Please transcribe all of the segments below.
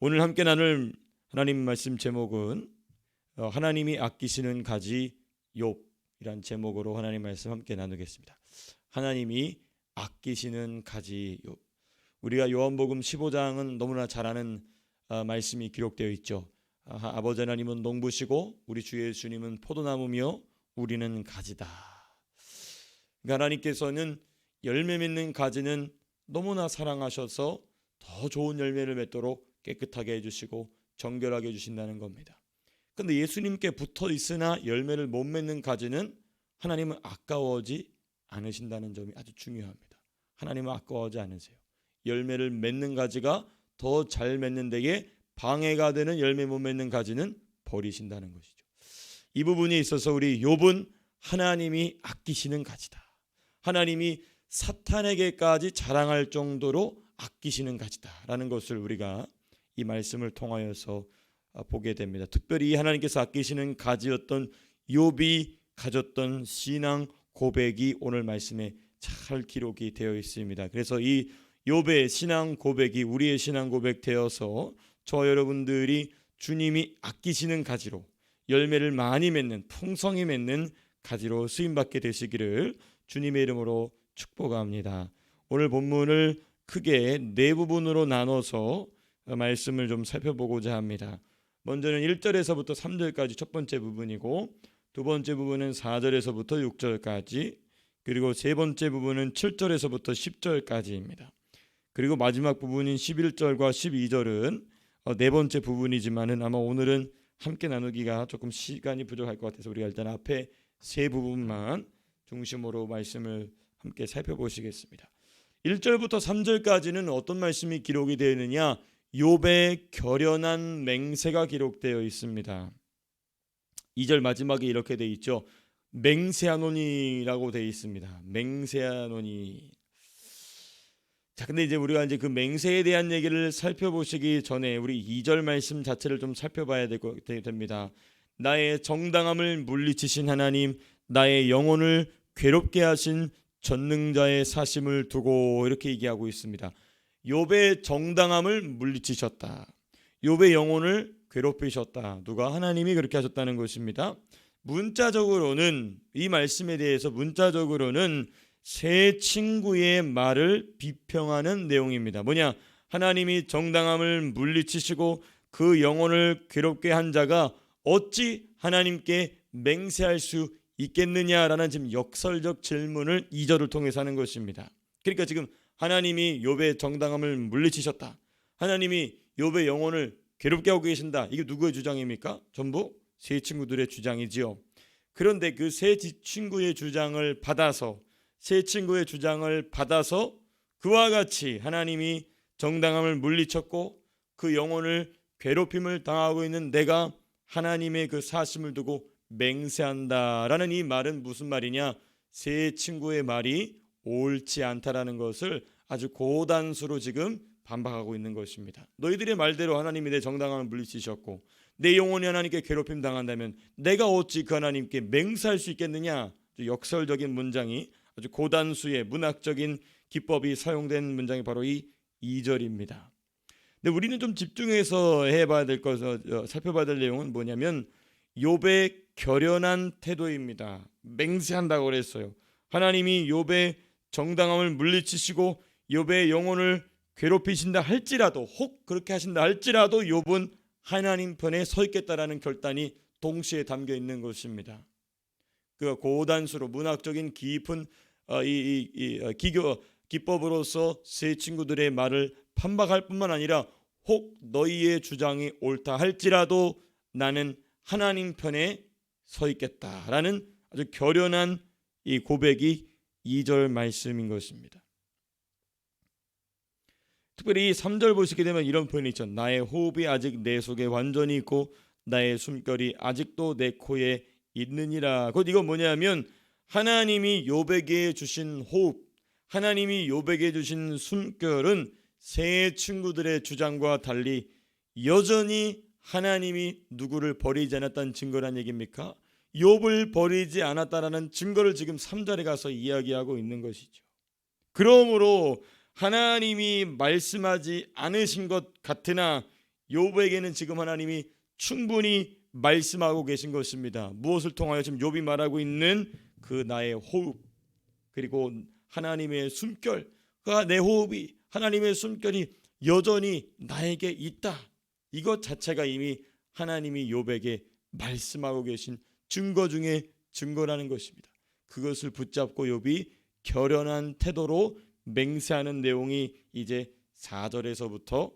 오늘 함께 나눌 하나님 말씀 제목은 어, 하나님이 아끼시는 가지 욥이란 제목으로 하나님 말씀 함께 나누겠습니다. 하나님이 아끼시는 가지 욥. 우리가 요한복음 15장은 너무나 잘 아는 아, 말씀이 기록되어 있죠. 아, 아버지 하나님은 농부시고 우리 주 예수님은 포도나무며 우리는 가지다. 그러니까 하나님께서는 열매 맺는 가지는 너무나 사랑하셔서 더 좋은 열매를 맺도록 깨끗하게 해주시고 정결하게 해주신다는 겁니다. 근데 예수님께 붙어 있으나 열매를 못 맺는 가지는 하나님은 아까워하지 않으신다는 점이 아주 중요합니다. 하나님은 아까워하지 않으세요. 열매를 맺는 가지가 더 잘 맺는 데에 방해가 되는 열매 못 맺는 가지는 버리신다는 것이죠. 이 부분에 있어서 우리 욥은 하나님이 아끼시는 가지다. 하나님이 사탄에게까지 자랑할 정도로 아끼시는 가지다라는 것을 우리가 이 말씀을 통하여서 아, 보게 됩니다. 특별히 하나님께서 아끼시는 가지였던 욥이 가졌던 신앙 고백이 오늘 말씀에 잘 기록이 되어 있습니다. 그래서 이 욥의 신앙 고백이 우리의 신앙 고백 되어서 저 여러분들이 주님이 아끼시는 가지로 열매를 많이 맺는 풍성히 맺는 가지로 쓰임 받게 되시기를 주님의 이름으로 축복합니다. 오늘 본문을 크게 네 부분으로 나눠서 말씀을 좀 살펴보고자 합니다. 먼저는 1절에서부터 3절까지 첫 번째 부분이고 두 번째 부분은 4절에서부터 6절까지 그리고 세 번째 부분은 7절에서부터 10절까지입니다. 그리고 마지막 부분인 11절과 12절은 어, 네 번째 부분이지만은 아마 오늘은 함께 나누기가 조금 시간이 부족할 것 같아서 우리가 일단 앞에 세 부분만 중심으로 말씀을 함께 살펴보시겠습니다. 1절부터 3절까지는 어떤 말씀이 기록이 되어 있느냐? 욥의 결연한 맹세가 기록되어 있습니다. 2절 마지막에 이렇게 돼 있죠. 맹세하노니라고 돼 있습니다. 맹세하노니. 자, 근데 이제 우리가 이제 그 맹세에 대한 얘기를 살펴보시기 전에 우리 2절 말씀 자체를 좀 살펴봐야 될 거- 되- 됩니다. 나의 정당함을 물리치신 하나님, 나의 영혼을 괴롭게 하신 전능자의 사심을 두고 이렇게 얘기하고 있습니다. 욥의 정당함을 물리치셨다. 욥의 영혼을 괴롭히셨다. 누가 하나님이 그렇게 하셨다는 것입니다. 문자적으로는 이 말씀에 대해서 문자적으로는 세 친구의 말을 비평하는 내용입니다. 뭐냐? 하나님이 정당함을 물리치시고 그 영혼을 괴롭게 한 자가 어찌 하나님께 맹세할 수 있겠느냐라는 지금 역설적 질문을 이절을 통해서 하는 것입니다. 그러니까 지금 하나님이 욥의 정당함을 물리치셨다. 하나님이 욥의 영혼을 괴롭게 하고 계신다. 이게 누구의 주장입니까? 전부 세 친구들의 주장이지요. 그런데 그 세 친구의 주장을 받아서 세 친구의 주장을 받아서 그와 같이 하나님이 정당함을 물리쳤고 그 영혼을 괴롭힘을 당하고 있는 내가 하나님의 그 사심을 두고 맹세한다라는 이 말은 무슨 말이냐? 세 친구의 말이 옳지 않다라는 것을 아주 고단수로 지금 반박하고 있는 것입니다. 너희들의 말대로 하나님이 내 정당함을 물리치셨고 내 영혼이 하나님께 괴롭힘 당한다면 내가 어찌 그 하나님께 맹세할 수 있겠느냐? 역설적인 문장이 아주 고단수의 문학적인 기법이 사용된 문장이 바로 이 2절입니다. 근데 우리는 좀 집중해서 해봐야 될 것을 어, 살펴봐야 될 내용은 뭐냐면 욥의 결연한 태도입니다. 맹세한다고 그랬어요. 하나님이 욥의 정당함을 물리치시고 욥의 영혼을 괴롭히신다 할지라도 혹 그렇게 하신다 할지라도 욥은 하나님 편에 서 있겠다라는 결단이 동시에 담겨 있는 것입니다. 그 고단수로 문학적인 깊은 어, 이, 이, 이 어, 기교 기법으로서 세 친구들의 말을 판박할 뿐만 아니라 혹 너희의 주장이 옳다 할지라도 나는 하나님 편에 서 있겠다라는 아주 결연한 이 고백이 2절 말씀인 것입니다. 특별히 3절 보시게 되면 이런 표현이 있죠. 나의 호흡이 아직 내 속에 완전히 있고 나의 숨결이 아직도 내 코에 있느니라. 곧 이건 뭐냐면 하나님이 요백에 주신 호흡, 하나님이 요백에 주신 숨결은 세 친구들의 주장과 달리 여전히 하나님이 누구를 버리지 않았다는 증거란 얘기입니까? 욥을 버리지 않았다라는 증거를 지금 3절에 가서 이야기하고 있는 것이죠. 그러므로 하나님이 말씀하지 않으신 것 같으나 욥에게는 지금 하나님이 충분히 말씀하고 계신 것입니다. 무엇을 통하여 지금 욥이 말하고 있는 그 나의 호흡 그리고 하나님의 숨결, 그내 호흡이 하나님의 숨결이 여전히 나에게 있다. 이것 자체가 이미 하나님이 욥에게 말씀하고 계신 증거 중에 증거라는 것입니다. 그것을 붙잡고 욥이 결연한 태도로 맹세하는 내용이 이제 4절에서부터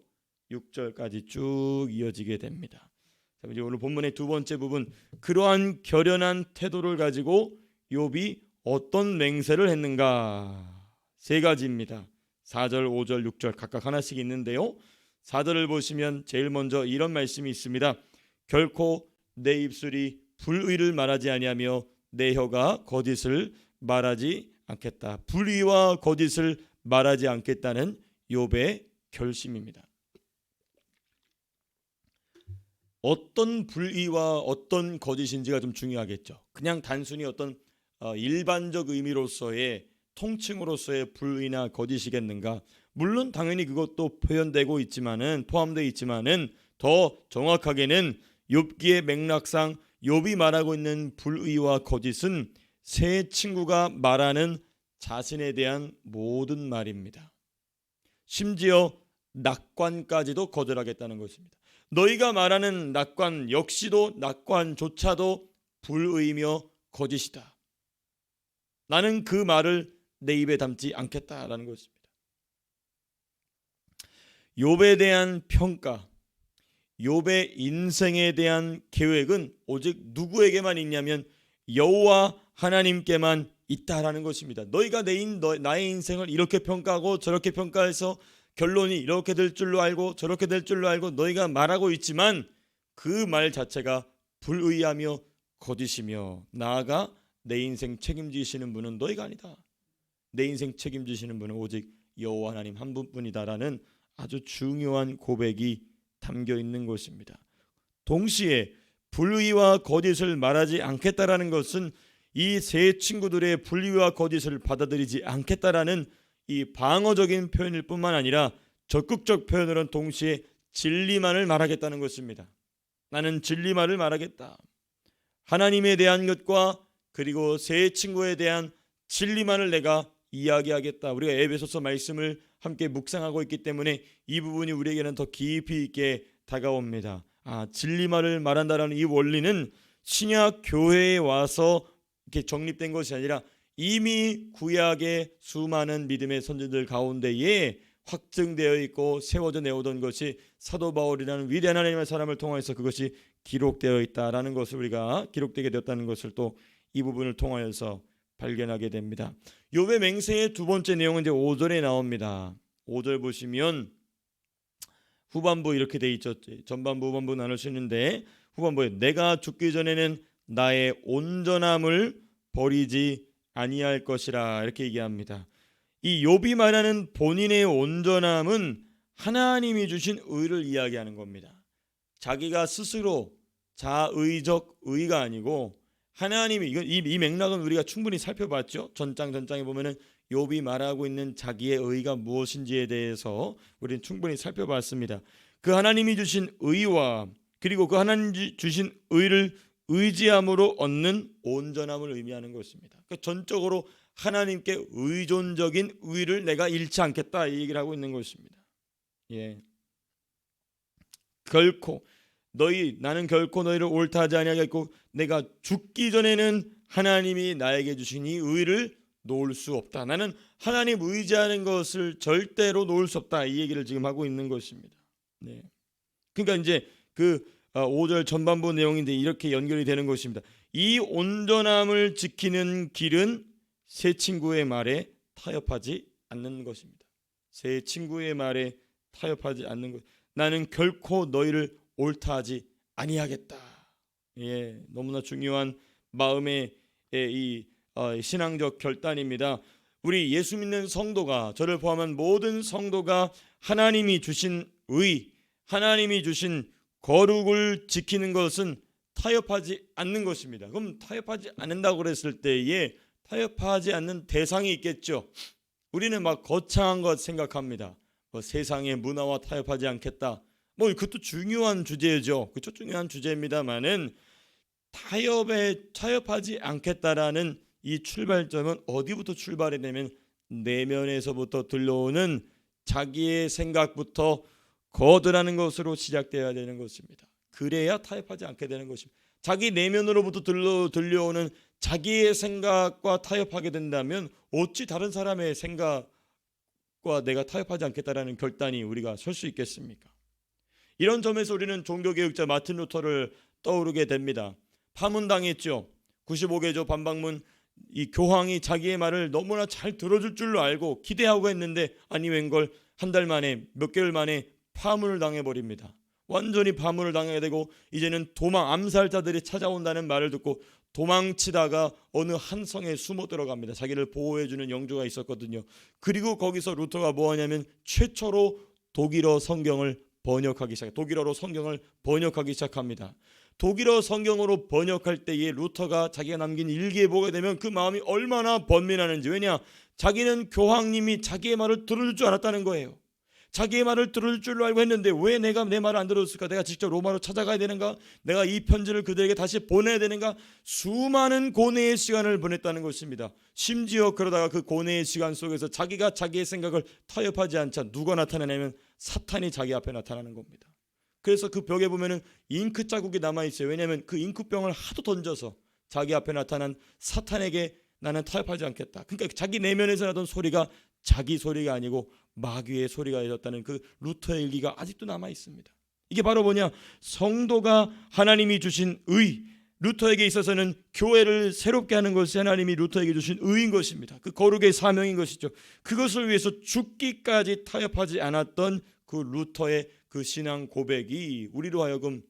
6절까지 쭉 이어지게 됩니다. 자, 이제 오늘 본문의 두 번째 부분 그러한 결연한 태도를 가지고 욥이 어떤 맹세를 했는가 세 가지입니다. 4절, 5절, 6절 각각 하나씩 있는데요. 4절을 보시면 제일 먼저 이런 말씀이 있습니다. 결코 내 입술이 불의를 말하지 아니하며 내 혀가 거짓을 말하지 않겠다. 불의와 거짓을 말하지 않겠다는 욥의 결심입니다. 어떤 불의와 어떤 거짓인지가 좀 중요하겠죠. 그냥 단순히 어떤 어, 일반적 의미로서의 통칭으로서의 불의나 거짓이겠는가? 물론 당연히 그것도 표현되고 있지만은 포함되어 있지만은 더 정확하게는 욥기의 맥락상 욥이 말하고 있는 불의와 거짓은 세 친구가 말하는 자신에 대한 모든 말입니다. 심지어 낙관까지도 거절하겠다는 것입니다. 너희가 말하는 낙관 역시도 낙관조차도 불의며 거짓이다. 나는 그 말을 내 입에 담지 않겠다라는 것입니다. 욥에 대한 평가, 욥의 인생에 대한 계획은 오직 누구에게만 있냐면 여호와 하나님께만 있다라는 것입니다. 너희가 내 인, 너, 나의 인생을 이렇게 평가하고 저렇게 평가해서 결론이 이렇게 될 줄로 알고 저렇게 될 줄로 알고 너희가 말하고 있지만 그 말 자체가 불의하며 거짓이며 나아가 내 인생 책임지시는 분은 너희가 아니다. 내 인생 책임지시는 분은 오직 여호와 하나님 한 분뿐이다라는 아주 중요한 고백이 담겨 있는 것입니다. 동시에 불의와 거짓을 말하지 않겠다라는 것은 이 세 친구들의 불의와 거짓을 받아들이지 않겠다라는 이 방어적인 표현일 뿐만 아니라 적극적 표현으로는 동시에 진리만을 말하겠다는 것입니다. 나는 진리만을 말하겠다. 하나님에 대한 것과 그리고 세 친구에 대한 진리만을 내가 이야기하겠다. 우리가 에베소서 말씀을 함께 묵상하고 있기 때문에 이 부분이 우리에게는 더 깊이 있게 다가옵니다. 아, 진리만을 말한다라는 이 원리는 신약 교회에 와서 이렇게 정립된 것이 아니라 이미 구약의 수많은 믿음의 선진들 가운데에 확증되어 있고 세워져 내오던 것이 사도 바울이라는 위대한 하나님의 사람을 통해서 그것이 기록되어 있다라는 것을 우리가 기록되게 되었다는 것을 또 이 부분을 통하여서 발견하게 됩니다. 욥의 맹세의 두 번째 내용은 이제 5절에 나옵니다. 5절 보시면 후반부 이렇게 돼 있죠. 전반부 후반부 나눌 수 있는데 후반부에 내가 죽기 전에는 나의 온전함을 버리지 아니할 것이라 이렇게 얘기합니다. 이 욥이 말하는 본인의 온전함은 하나님이 주신 의를 이야기하는 겁니다. 자기가 스스로 자의적 의가 아니고 하나님이 이건 이, 이 맥락은 우리가 충분히 살펴봤죠. 전장 전장에 보면은 욥이 말하고 있는 자기의 의가 무엇인지에 대해서 우리는 충분히 살펴봤습니다. 그 하나님이 주신 의와 그리고 그 하나님 주신 의를 의지함으로 얻는 온전함을 의미하는 것입니다. 그러니까 전적으로 하나님께 의존적인 의를 내가 잃지 않겠다 이 얘기를 하고 있는 것입니다. 예. 결코 너희 나는 결코 너희를 옳다 하지 아니하겠고 내가 죽기 전에는 하나님이 나에게 주신 이 의를 놓을 수 없다. 나는 하나님 의지하는 것을 절대로 놓을 수 없다. 이 얘기를 지금 하고 있는 것입니다. 네. 그러니까 이제 그 5절 전반부 내용인데 이렇게 연결이 되는 것입니다. 이 온전함을 지키는 길은 세 친구의 말에 타협하지 않는 것입니다. 세 친구의 말에 타협하지 않는 것. 나는 결코 너희를 옳다 하지 아니하겠다. 예, 너무나 중요한 마음의 이 어, 신앙적 결단입니다. 우리 예수 믿는 성도가 저를 포함한 모든 성도가 하나님이 주신 의, 하나님이 주신 거룩을 지키는 것은 타협하지 않는 것입니다. 그럼 타협하지 않는다고 그랬을 때에 타협하지 않는 대상이 있겠죠. 우리는 막 거창한 것 생각합니다. 뭐 세상의 문화와 타협하지 않겠다. 뭐 그것도 중요한 주제죠. 그쵸 중요한 주제입니다만은 타협에 타협하지 않겠다라는 이 출발점은 어디부터 출발이 되면 내면에서부터 들려오는 자기의 생각부터 거드라는 것으로 시작되어야 되는 것입니다. 그래야 타협하지 않게 되는 것입니다. 자기 내면으로부터 들려, 들려오는 자기의 생각과 타협하게 된다면 어찌 다른 사람의 생각과 내가 타협하지 않겠다라는 결단이 우리가 설 수 있겠습니까? 이런 점에서 우리는 종교개혁자 마틴 루터를 떠오르게 됩니다. 파문당했죠. 95개조 반박문 이 교황이 자기의 말을 너무나 잘 들어줄 줄로 알고 기대하고 했는데 아니 웬걸 한 달 만에 몇 개월 만에 파문을 당해버립니다. 완전히 파문을 당하게 되고 이제는 도망 암살자들이 찾아온다는 말을 듣고 도망치다가 어느 한 성에 숨어 들어갑니다. 자기를 보호해주는 영주가 있었거든요. 그리고 거기서 루터가 뭐하냐면 최초로 독일어 성경을 번역하기 시작. 독일어로 성경을 번역하기 시작합니다. 독일어 성경으로 번역할 때에 루터가 자기가 남긴 일기에 보게 되면 그 마음이 얼마나 번민하는지 왜냐 자기는 교황님이 자기의 말을 들어줄 줄 알았다는 거예요. 자기의 말을 들을 줄로 알고 했는데 왜 내가 내 말을 안 들었을까? 내가 직접 로마로 찾아가야 되는가? 내가 이 편지를 그들에게 다시 보내야 되는가? 수많은 고뇌의 시간을 보냈다는 것입니다. 심지어 그러다가 그 고뇌의 시간 속에서 자기가 자기의 생각을 타협하지 않자 누가 나타나냐면 사탄이 자기 앞에 나타나는 겁니다. 그래서 그 벽에 보면은 잉크 자국이 남아 있어요. 왜냐하면 그 잉크병을 하도 던져서 자기 앞에 나타난 사탄에게 나는 타협하지 않겠다. 그러니까 자기 내면에서 나던 소리가 자기 소리가 아니고 마귀의 소리가 되었다는 그 루터의 일기가 아직도 남아 있습니다. 이게 바로 뭐냐? 성도가 하나님이 주신 의, 루터에게 있어서는 교회를 새롭게 하는 것이 하나님이 루터에게 주신 의인 것입니다. 그 거룩의 사명인 것이죠. 그것을 위해서 죽기까지 타협하지 않았던 그 루터의 그 신앙 고백이 우리로 하여금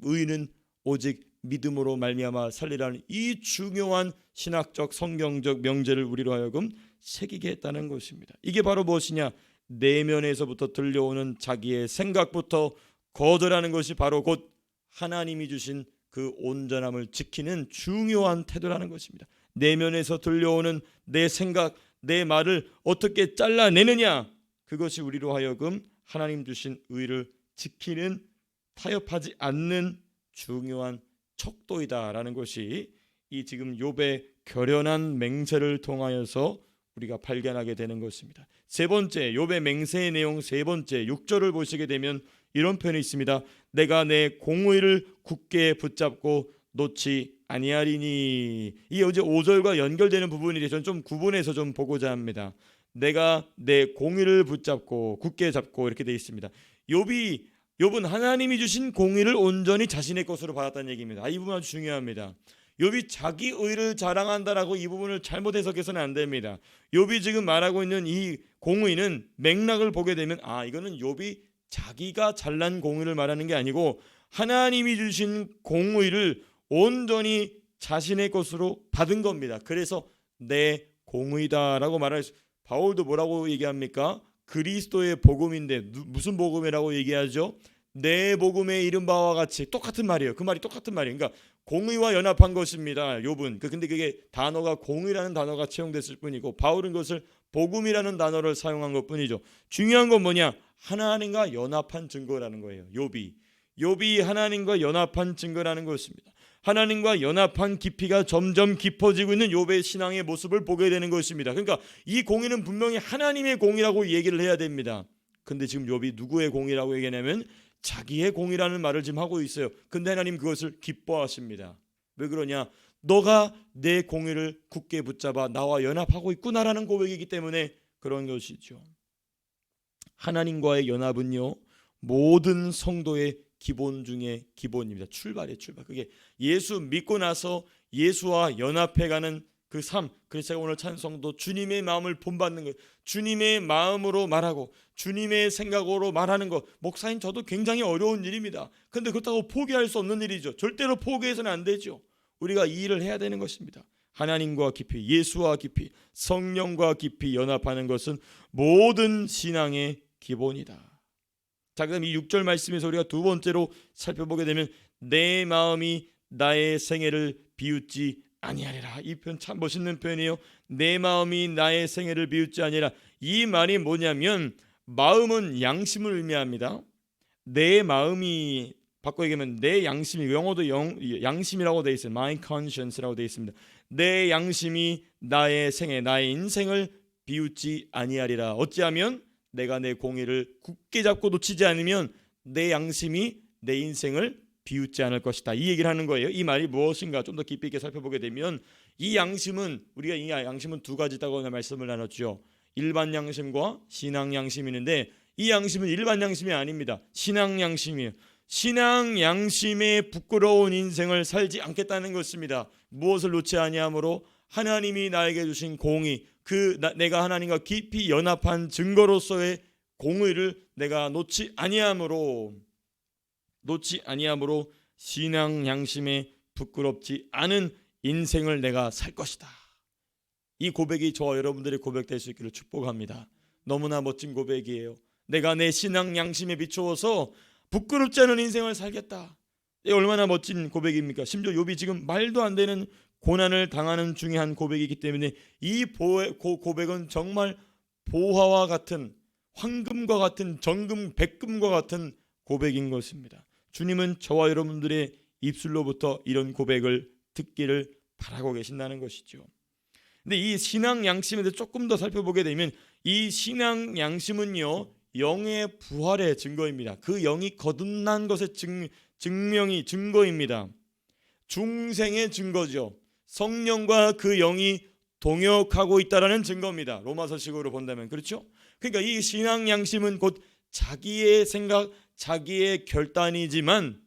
의인은 오직 믿음으로 말미암아 살리라는 이 중요한 신학적 성경적 명제를 우리로 하여금 새기게 했다는 것입니다. 이게 바로 무엇이냐? 내면에서부터 들려오는 자기의 생각부터 거절하는 것이 바로 곧 하나님이 주신 그 온전함을 지키는 중요한 태도라는 것입니다. 내면에서 들려오는 내 생각, 내 말을 어떻게 잘라내느냐? 그것이 우리로 하여금 하나님 주신 의를 지키는 타협하지 않는 중요한 척도이다라는 것이 이 지금 욥의 결연한 맹세를 통하여서 우리가 발견하게 되는 것입니다. 세 번째 욥의 맹세의 내용 세 번째 6절을 보시게 되면 이런 표현이 있습니다. 내가 내 공의를 굳게 붙잡고 놓지 아니하리니 이 어제 5절과 연결되는 부분이 저는 좀 구분해서 좀 보고자 합니다. 내가 내 공의를 붙잡고 굳게 잡고 이렇게 되어 있습니다. 욥이 욥은 하나님이 주신 공의를 온전히 자신의 것으로 받았다는 얘기입니다. 아, 이 부분 아주 중요합니다. 욥이 자기 의를 자랑한다라고 이 부분을 잘못 해석해서는 안 됩니다. 욥이 지금 말하고 있는 이 공의는 맥락을 보게 되면 아 이거는 욥이 자기가 잘난 공의를 말하는 게 아니고 하나님이 주신 공의를 온전히 자신의 것으로 받은 겁니다. 그래서 내 공의다라고 말할 수 바울도 뭐라고 얘기합니까? 그리스도의 복음인데 무슨 복음이라고 얘기하죠? 내 복음의 이른 바와 같이 똑같은 말이에요. 그 말이 똑같은 말이에요. 그러니까 공의와 연합한 것입니다. 욥은. 그 근데 그게 단어가 공의라는 단어가 채용됐을 뿐이고 바울은 그것을 복음이라는 단어를 사용한 것뿐이죠. 중요한 건 뭐냐? 하나님과 연합한 증거라는 거예요. 욥이. 욥이 하나님과 연합한 증거라는 것입니다. 하나님과 연합한 깊이가 점점 깊어지고 있는 욥의 신앙의 모습을 보게 되는 것입니다. 그러니까 이 공의는 분명히 하나님의 공의라고 얘기를 해야 됩니다. 근데 지금 욥이 누구의 공의라고 얘기하냐면 자기의 공의라는 말을 지금 하고 있어요. 근데 하나님 그것을 기뻐하십니다. 왜 그러냐? 너가 내 공의를 굳게 붙잡아 나와 연합하고 있구나라는 고백이기 때문에 그런 것이죠. 하나님과의 연합은요 모든 성도의 기본 중에 기본입니다. 출발의 출발. 그게 예수 믿고 나서 예수와 연합해가는 그 삶. 그래서 제가 오늘 찬성도 주님의 마음을 본받는 것, 주님의 마음으로 말하고 주님의 생각으로 말하는 것. 목사님 저도 굉장히 어려운 일입니다. 근데 그렇다고 포기할 수 없는 일이죠. 절대로 포기해서는 안 되죠. 우리가 이 일을 해야 되는 것입니다. 하나님과 깊이, 예수와 깊이, 성령과 깊이 연합하는 것은 모든 신앙의 기본이다. 자 그럼 이 6절 말씀에서 우리가 두 번째로 살펴보게 되면 내 마음이 나의 생애를 비웃지 아니하리라. 이 표현 참 멋있는 표현이에요. 내 마음이 나의 생애를 비웃지 아니라 이 말이 뭐냐면 마음은 양심을 의미합니다. 내 마음이 바꿔 얘기하면 내 양심이 영어도 영, 양심이라고 돼 있어요. My conscience라고 돼 있습니다. 내 양심이 나의 생애, 나의 인생을 비웃지 아니하리라. 어찌하면 내가 내 공의를 굳게 잡고 놓치지 않으면 내 양심이 내 인생을 비웃지 않을 것이다. 이 얘기를 하는 거예요. 이 말이 무엇인가 좀 더 깊이 있게 살펴보게 되면 이 양심은 우리가 이 양심은 두 가지다고 말씀을 나눴죠. 일반 양심과 신앙 양심이 있는데 이 양심은 일반 양심이 아닙니다. 신앙 양심이에요. 신앙 양심에 부끄러운 인생을 살지 않겠다는 것입니다. 무엇을 놓지 아니하므로 하나님이 나에게 주신 공의 그 나, 내가 하나님과 깊이 연합한 증거로서의 공의를 내가 놓지 아니하므로 놓지 아니하므로 신앙 양심에 부끄럽지 않은 인생을 내가 살 것이다. 이 고백이 저와 여러분들의 고백될 수 있기를 축복합니다. 너무나 멋진 고백이에요. 내가 내 신앙 양심에 비추어서 부끄럽지 않은 인생을 살겠다. 이 얼마나 멋진 고백입니까? 심지어 욥이 지금 말도 안 되는 고난을 당하는 중에 한 고백이기 때문에 이 고백은 정말 보화와 같은 황금과 같은 정금 백금과 같은 고백인 것입니다. 주님은 저와 여러분들의 입술로부터 이런 고백을 듣기를 바라고 계신다는 것이죠. 근데 이 신앙 양심에 대해 조금 더 살펴보게 되면 이 신앙 양심은요 영의 부활의 증거입니다. 그 영이 거듭난 것의 증, 증명이 증거입니다. 중생의 증거죠. 성령과 그 영이 동역하고 있다라는 증거입니다. 로마서식으로 본다면 그렇죠? 그러니까 이 신앙 양심은 곧 자기의 생각, 자기의 결단이지만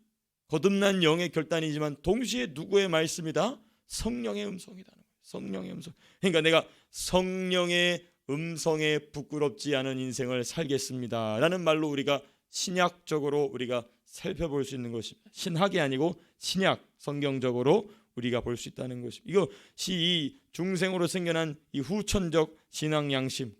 거듭난 영의 결단이지만 동시에 누구의 말씀이다? 성령의 음성이다. 성령의 음성. 그러니까 내가 성령의 음성에 부끄럽지 않은 인생을 살겠습니다. 라는 말로 우리가 신약적으로 우리가 살펴볼 수 있는 것입니다. 신학이 아니고 신약 성경적으로 우리가 볼 수 있다는 것입니다. 이것이 이 중생으로 생겨난 이 후천적 신앙 양심.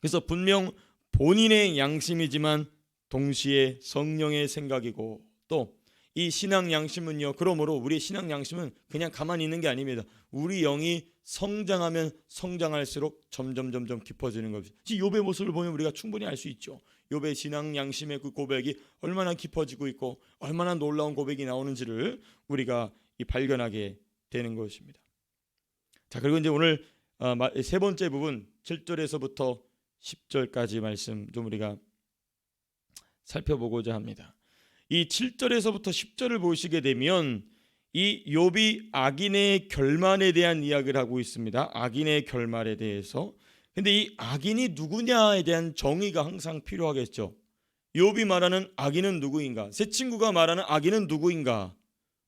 그래서 분명 본인의 양심이지만 동시에 성령의 생각이고 또 이 신앙 양심은요. 그러므로 우리 신앙 양심은 그냥 가만히 있는 게 아닙니다. 우리 영이 성장하면 성장할수록 점점 점점 깊어지는 겁니다. 욥의 모습을 보면 우리가 충분히 알 수 있죠. 욥의 신앙 양심의 그 고백이 얼마나 깊어지고 있고 얼마나 놀라운 고백이 나오는지를 우리가 발견하게 되는 것입니다. 자 그리고 이제 오늘 어, 세 번째 부분 7절에서부터 10절까지 말씀 좀 우리가 살펴보고자 합니다. 이 7절에서부터 10절을 보시게 되면 이 욥이 악인의 결말에 대한 이야기를 하고 있습니다. 악인의 결말에 대해서. 근데 이 악인이 누구냐에 대한 정의가 항상 필요하겠죠. 욥이 말하는 악인은 누구인가? 새 친구가 말하는 악인은 누구인가?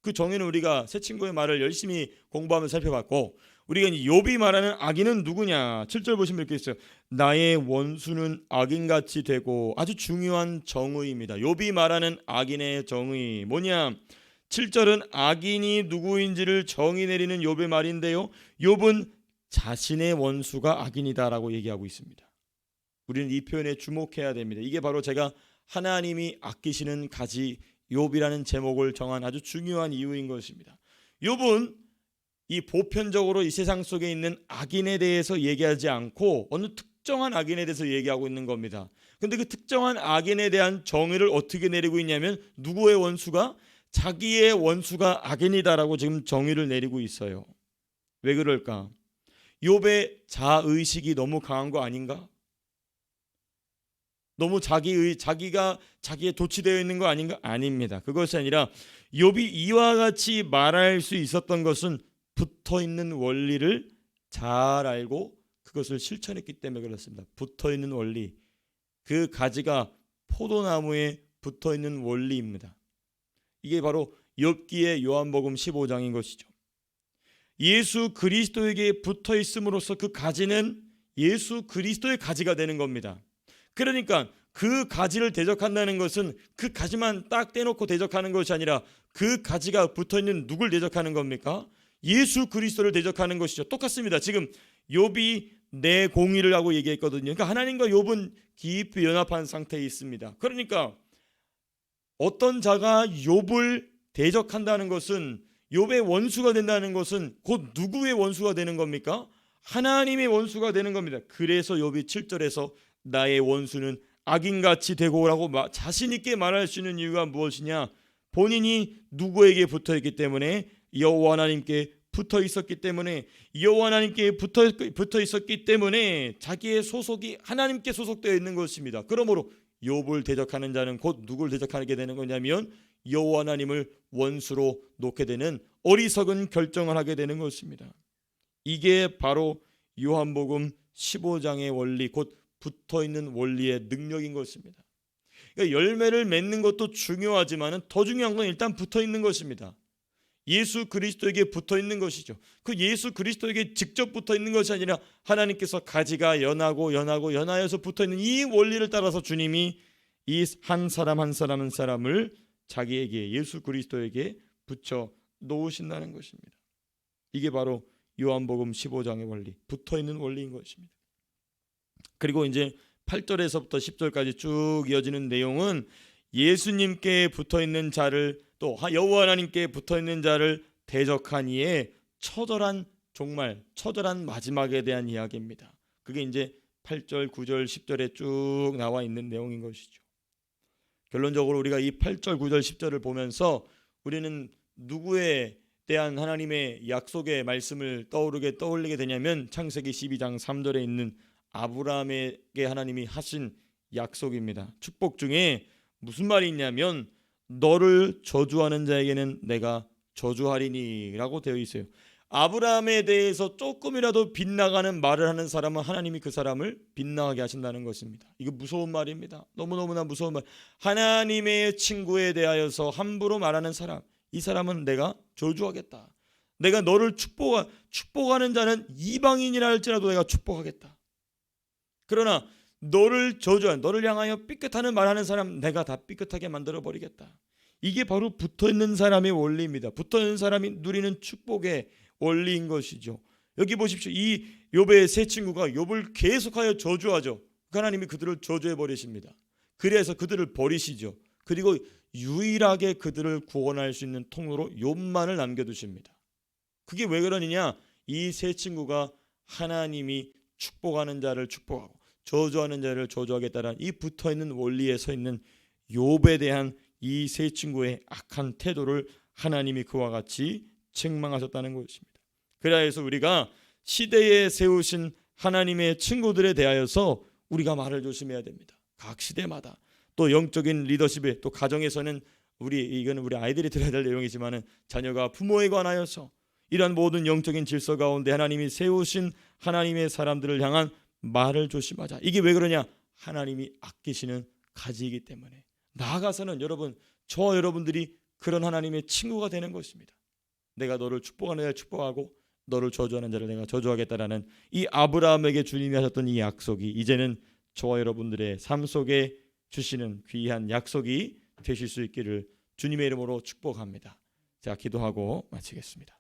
그 정의는 우리가 새 친구의 말을 열심히 공부하며 살펴봤고 우리가 욥이 말하는 악인은 누구냐? 7절 보시면 이렇게 있어요. 나의 원수는 악인같이 되고 아주 중요한 정의입니다. 욥이 말하는 악인의 정의 뭐냐? 7절은 악인이 누구인지를 정의 내리는 욥의 말인데요. 욥은 자신의 원수가 악인이다라고 얘기하고 있습니다. 우리는 이 표현에 주목해야 됩니다. 이게 바로 제가 하나님이 아끼시는 가지 욥이라는 제목을 정한 아주 중요한 이유인 것입니다. 욥은 이 보편적으로 이 세상 속에 있는 악인에 대해서 얘기하지 않고 어느 특정한 악인에 대해서 얘기하고 있는 겁니다. 근데 그 특정한 악인에 대한 정의를 어떻게 내리고 있냐면 누구의 원수가 자기의 원수가 악인이다라고 지금 정의를 내리고 있어요. 왜 그럴까? 욥의 자의식이 너무 강한 거 아닌가? 너무 자기의 자기가 자기에 도취되어 있는 거 아닌가? 아닙니다. 그것이 아니라 욥이 이와 같이 말할 수 있었던 것은 붙어 있는 원리를 잘 알고 그것을 실천했기 때문에 그렇습니다. 붙어 있는 원리. 그 가지가 포도나무에 붙어 있는 원리입니다. 이게 바로 엽기의 요한복음 15장인 것이죠. 예수 그리스도에게 붙어 있음으로써 그 가지는 예수 그리스도의 가지가 되는 겁니다. 그러니까 그 가지를 대적한다는 것은 그 가지만 딱 떼놓고 대적하는 것이 아니라 그 가지가 붙어 있는 누굴 대적하는 겁니까? 예수 그리스도를 대적하는 것이죠. 똑같습니다. 지금 욥이 내 공의를 하고 얘기했거든요. 그러니까 하나님과 욥은 깊이 연합한 상태에 있습니다. 그러니까 어떤 자가 욥을 대적한다는 것은 욥의 원수가 된다는 것은 곧 누구의 원수가 되는 겁니까? 하나님의 원수가 되는 겁니다. 그래서 욥이 7절에서 나의 원수는 악인같이 되고라고 마- 자신 있게 말할 수 있는 이유가 무엇이냐? 본인이 누구에게 붙어 있기 때문에 여호와 하나님께 붙어 있었기 때문에 여호와 하나님께 붙어 붙어 있었기 때문에 자기의 소속이 하나님께 소속되어 있는 것입니다. 그러므로 욥을 대적하는 자는 곧 누굴 대적하게 되는 거냐면 여호와 하나님을 원수로 놓게 되는 어리석은 결정을 하게 되는 것입니다. 이게 바로 요한복음 15장의 원리 곧 붙어 있는 원리의 능력인 것입니다. 그러니까 열매를 맺는 것도 중요하지만은 더 중요한 건 일단 붙어 있는 것입니다. 예수 그리스도에게 붙어 있는 것이죠. 그 예수 그리스도에게 직접 붙어 있는 것이 아니라 하나님께서 가지가 연하고 연하고 연하여서 붙어 있는 이 원리를 따라서 주님이 이 한 사람 한 사람 한 사람을 자기에게 예수 그리스도에게 붙여 놓으신다는 것입니다. 이게 바로 요한복음 15장의 원리, 붙어 있는 원리인 것입니다. 그리고 이제 8절에서부터 10절까지 쭉 이어지는 내용은 예수님께 붙어 있는 자를 또 여호와 하나님께 붙어 있는 자를 대적한 이에 처절한 종말, 처절한 마지막에 대한 이야기입니다. 그게 이제 8절, 9절, 10절에 쭉 나와 있는 내용인 것이죠. 결론적으로 우리가 이 8절, 9절, 10절을 보면서 우리는 누구에 대한 하나님의 약속의 말씀을 떠오르게 떠올리게 되냐면 창세기 12장 3절에 있는 아브라함에게 하나님이 하신 약속입니다. 축복 중에 무슨 말이 있냐면 너를 저주하는 자에게는 내가 저주하리니라고 되어 있어요. 아브라함에 대해서 조금이라도 빗나가는 말을 하는 사람은 하나님이 그 사람을 빗나가게 하신다는 것입니다. 이거 무서운 말입니다. 너무너무나 무서운 말. 하나님의 친구에 대하여서 함부로 말하는 사람, 이 사람은 내가 저주하겠다. 내가 너를 축복하, 축복하는 자는 이방인이라 할지라도 내가 축복하겠다. 그러나 너를 저주한 너를 향하여 삐끗하는 말하는 사람 내가 다 삐끗하게 만들어 버리겠다. 이게 바로 붙어 있는 사람의 원리입니다. 붙어 있는 사람이 누리는 축복의 원리인 것이죠. 여기 보십시오. 이 욥의 세 친구가 욥을 계속하여 저주하죠. 하나님이 그들을 저주해 버리십니다. 그래서 그들을 버리시죠. 그리고 유일하게 그들을 구원할 수 있는 통로로 욥만을 남겨 두십니다. 그게 왜 그러느냐? 이 세 친구가 하나님이 축복하는 자를 축복하고 저주하는 자를 저주하겠다라는 이 붙어 있는 원리에 서 있는 욥에 대한 이 세 친구의 악한 태도를 하나님이 그와 같이 책망하셨다는 것입니다. 그래서 우리가 시대에 세우신 하나님의 친구들에 대하여서 우리가 말을 조심해야 됩니다. 각 시대마다 또 영적인 리더십에 또 가정에서는 우리 이거는 우리 아이들이 들어야 될 내용이지만은 자녀가 부모에 관하여서 이러한 모든 영적인 질서 가운데 하나님이 세우신 하나님의 사람들을 향한 말을 조심하자. 이게 왜 그러냐? 하나님이 아끼시는 가지이기 때문에. 나아가서는 여러분, 저 여러분들이 그런 하나님의 친구가 되는 것입니다. 내가 너를 축복하는 자를 축복하고 너를 저주하는 자를 내가 저주하겠다라는 이 아브라함에게 주님이 하셨던 이 약속이 이제는 저와 여러분들의 삶 속에 주시는 귀한 약속이 되실 수 있기를 주님의 이름으로 축복합니다. 자, 기도하고 마치겠습니다.